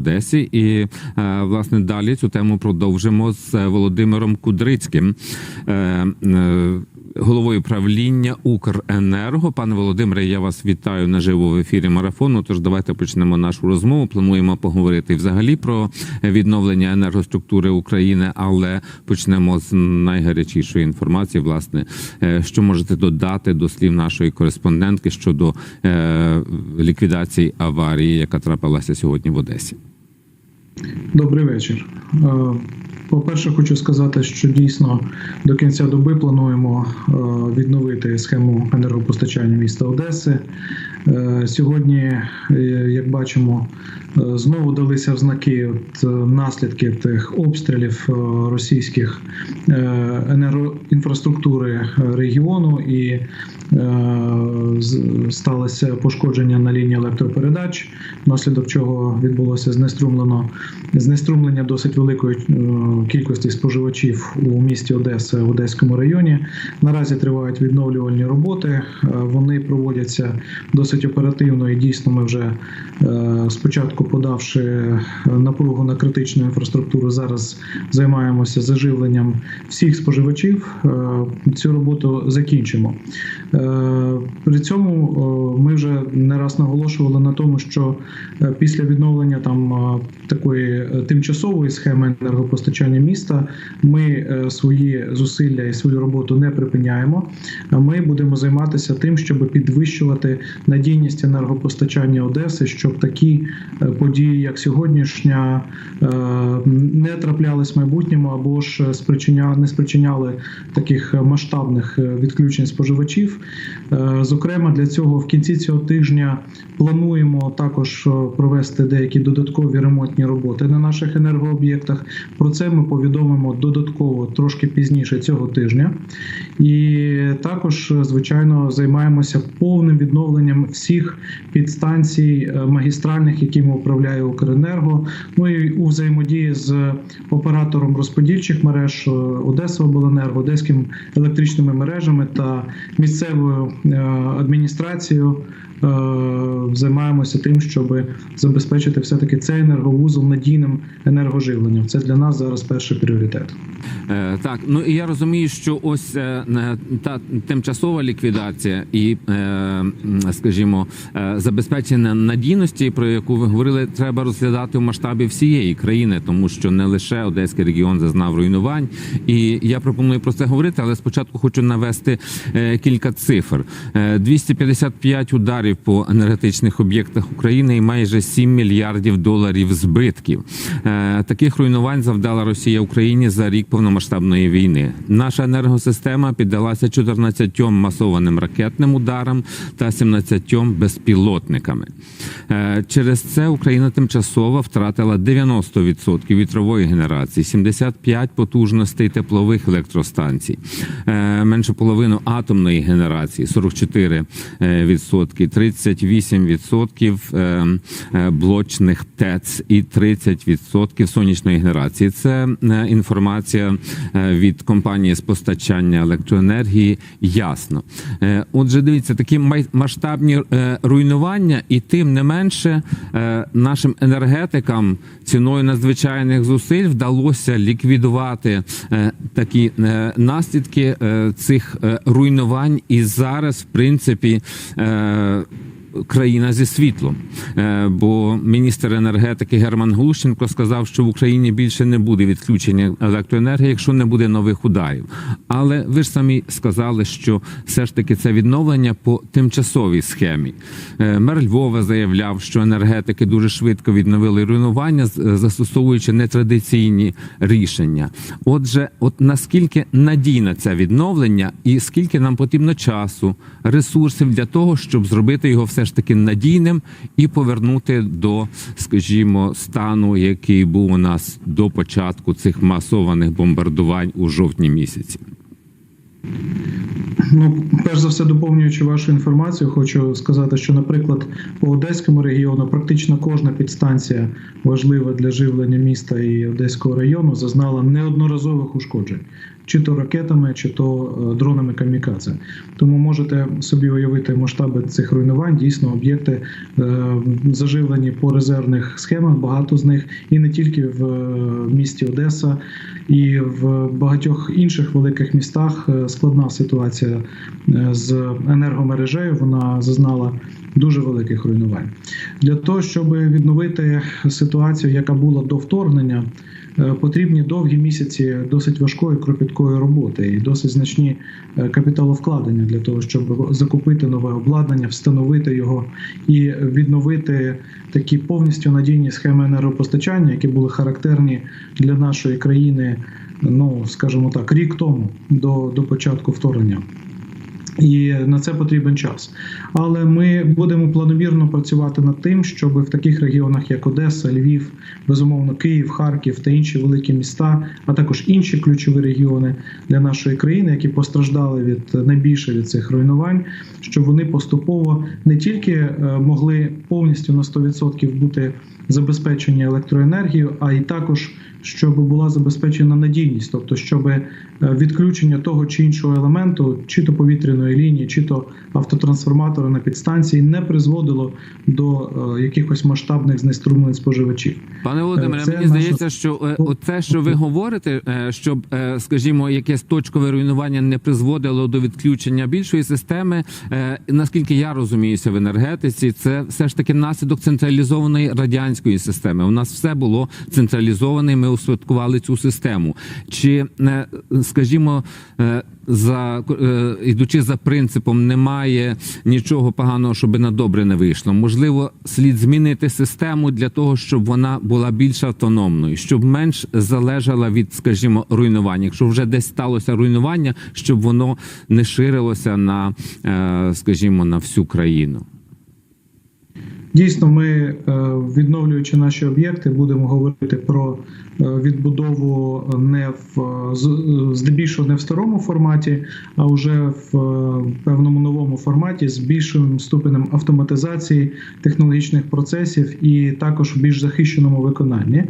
Одесі. І е, власне далі цю тему продовжимо з е, Володимиром Кудрицьким, е, головою правління Укренерго. Пане Володимире, я вас вітаю наживо в ефірі марафону. Тож давайте почнемо нашу розмову. Плануємо поговорити взагалі про відновлення енергоструктури України, але почнемо з найгарячішої інформації. Власне, що можете додати до слів нашої кореспондентки щодо ліквідації аварії, яка трапилася сьогодні в Одесі. Добрий вечір. Е, По-перше, хочу сказати, що дійсно до кінця доби плануємо е, відновити схему енергопостачання міста Одеси. Е, Сьогодні, як бачимо, знову далися в знаки от, наслідки тих обстрілів російських енергоінфраструктури регіону і сталося пошкодження на лінії електропередач, внаслідок чого відбулося знеструмлено знеструмлення досить великої е, кількості споживачів у місті Одеса Одеському районі. Наразі тривають відновлювальні роботи. Е, Вони проводяться досить оперативно і дійсно ми вже е, спочатку подавши напругу на критичну інфраструктуру, зараз займаємося заживленням всіх споживачів. Цю роботу закінчимо. При цьому ми вже не раз наголошували на тому, що е, після відновлення там е, такої е, тимчасової схеми енергопостачання міста ми свої зусилля і свою роботу не припиняємо. Ми будемо займатися тим, щоб підвищувати надійність енергопостачання Одеси, щоб такі події, як сьогоднішня, не траплялись в майбутньому або ж спричиня- не спричиняли таких масштабних відключень споживачів. Зокрема, для цього в кінці цього тижня плануємо також е, провести деякі додаткові ремонтні роботи на наших енергооб'єктах. Про це ми повідомимо додатково трошки пізніше цього тижня. І також, е, звичайно, займаємося повним відновленням всіх підстанцій е, магістральних, якими управляє Укренерго. Ну і у взаємодії з оператором розподільчих мереж Одеса Обленерго, Одеським електричними мережами та місцевою адміністрацією займаємося тим, щоб забезпечити все-таки цей енерговузол надійним енергоживленням. Це для нас зараз перший пріоритет. Е, Так, ну і я розумію, що ось е, е, та тимчасова ліквідація і, е, скажімо, е, забезпечення надійності, про яку ви говорили, треба розглядати в масштабі всієї країни, тому що не лише Одеський регіон зазнав руйнувань. І я пропоную про це говорити, але спочатку хочу навести е, кілька цифр: Е, 255 ударів по енергетичних об'єктах України і майже 7 мільярдів доларів збитків. Е, Таких руйнувань завдала Росія Україні за рік повномасштабної війни. Наша енергосистема піддалася 14 масованим ракетним ударам та 17 безпілотниками. Е, Через це Україна тимчасово втратила 90% вітрової генерації, 75 потужностей теплових електростанцій, е, менше половину атомної генерації, 44 е, відсотки, 38 відсотків е, е, блочних ТЕЦ і 30 відсотків сонячної генерації. Це е, інформація від компанії з постачання електроенергії. Ясно. Отже, дивіться, такі масштабні руйнування, і тим не менше нашим енергетикам ціною надзвичайних зусиль вдалося ліквідувати такі наслідки цих руйнувань. І зараз, в принципі, країна зі світлом. Е, Бо міністр енергетики Герман Глущенко сказав, що в Україні більше не буде відключення електроенергії, якщо не буде нових ударів. Але ви ж самі сказали, що все ж таки це відновлення по тимчасовій схемі. Е, Мер Львова заявляв, що енергетики дуже швидко відновили руйнування, застосовуючи нетрадиційні рішення. Отже, от наскільки надійне це відновлення, і скільки нам потрібно часу, ресурсів для того, щоб зробити його все ж таки надійним і повернути до, скажімо, стану, який був у нас до початку цих масованих бомбардувань у жовтні місяці. Ну, перш за все, доповнюючи вашу інформацію, хочу сказати, що, наприклад, по Одеському регіону практично кожна підстанція важлива для живлення міста і Одеського району зазнала неодноразових ушкоджень. Чи то ракетами, чи то е, дронами камікадзе. Тому можете собі уявити масштаби цих руйнувань. Дійсно, об'єкти е, заживлені по резервних схемах, багато з них, і не тільки в е, місті Одеса, і в багатьох інших великих містах складна ситуація з енергомережею. Вона зазнала дуже великих руйнувань. Для того, щоб відновити ситуацію, яка була до вторгнення, потрібні довгі місяці досить важкої кропіткої роботи і досить значні е, капіталовкладення для того, щоб закупити нове обладнання, встановити його і відновити такі повністю надійні схеми енергопостачання, які були характерні для нашої країни, ну скажімо так, рік тому до, до початку вторгнення. І на це потрібен час. Але ми будемо планомірно працювати над тим, щоб в таких регіонах, як Одеса, Львів, безумовно, Київ, Харків та інші великі міста, а також інші ключові регіони для нашої країни, які постраждали від найбільше від цих руйнувань, щоб вони поступово не тільки е, могли повністю на 100% бути забезпечені електроенергією, а й також щоб була забезпечена надійність, тобто щоб е, відключення того чи іншого елементу, чи то повітряної лінії, чи то автотрансформатора на підстанції не призводило до е, якихось масштабних знеструмлень споживачів. Пане Володимире, мені наша- здається, що е, оце, що ви говорите, е, щоб, е, скажімо, якесь точкове руйнування не призводило до відключення більшої системи. е, Наскільки я розуміюся в енергетиці, це все ж таки наслідок централізованої радянської системи. У нас все було централізоване. і Ми успадкували цю систему. Чи е, скажімо, е, за е, ідучи за принципом, немає нічого поганого, щоб на добре не вийшло. Можливо, слід змінити систему для того, щоб вона була більш автономною, щоб менш залежала від, скажімо, руйнування. Якщо вже десь сталося руйнування, щоб воно не ширилося на, е, скажімо, на всю країну. Дійсно, ми, е, відновлюючи наші об'єкти, будемо говорити про е, відбудову не в з- здебільшого не в старому форматі, а вже в е, певному новому форматі з більшим ступенем автоматизації технологічних процесів і також в більш захищеному виконанні.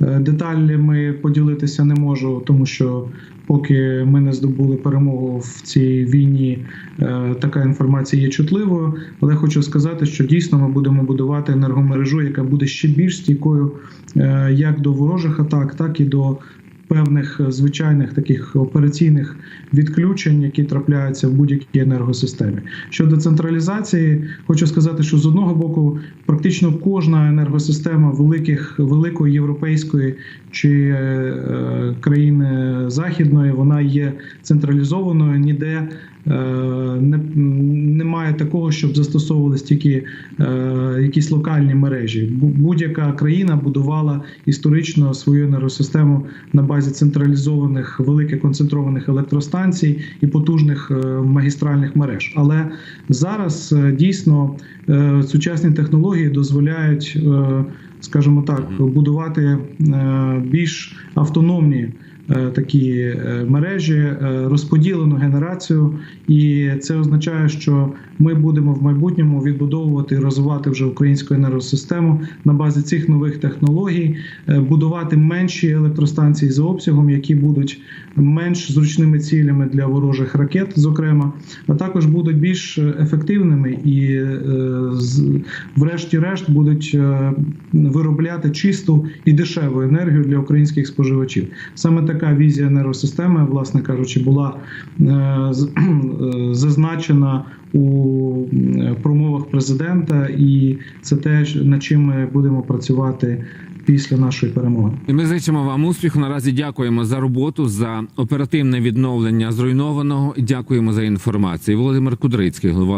Е, Деталями поділитися не можу, тому що поки ми не здобули перемогу в цій війні, е, така інформація є чутливою. Але хочу сказати, що дійсно ми будемо будувати енергомережу, яка буде ще більш стійкою е, як до ворожих атак, так і до певних е, звичайних таких операційних відключень, які трапляються в будь-якій енергосистемі. Щодо централізації, хочу сказати, що з одного боку практично кожна енергосистема великих великої європейської чи е, е, країни західної вона є централізованою ніде. Е, Не, немає такого, щоб застосовувались тільки е, якісь локальні мережі. Будь-яка країна будувала історично свою енергосистему на базі централізованих великих концентрованих електростанцій і потужних е, магістральних мереж. Але зараз дійсно сучасні технології дозволяють, скажімо так, будувати більш автономні. Е, Такі е, мережі, е, розподілену генерацію, і це означає, що ми будемо в майбутньому відбудовувати і розвивати вже українську енергосистему на базі цих нових технологій, будувати менші електростанції за обсягом, які будуть менш зручними цілями для ворожих ракет, зокрема, а також будуть більш ефективними і, врешті-решт, будуть виробляти чисту і дешеву енергію для українських споживачів. Саме така візія енергосистеми, власне кажучи, була е, е, зазначена у е, промовах президента, і це те, над чим ми будемо працювати після нашої перемоги. І ми зичимо вам успіху. Наразі дякуємо за роботу, за оперативне відновлення зруйнованого. Дякуємо за інформацію. Володимир Кудрицький, голова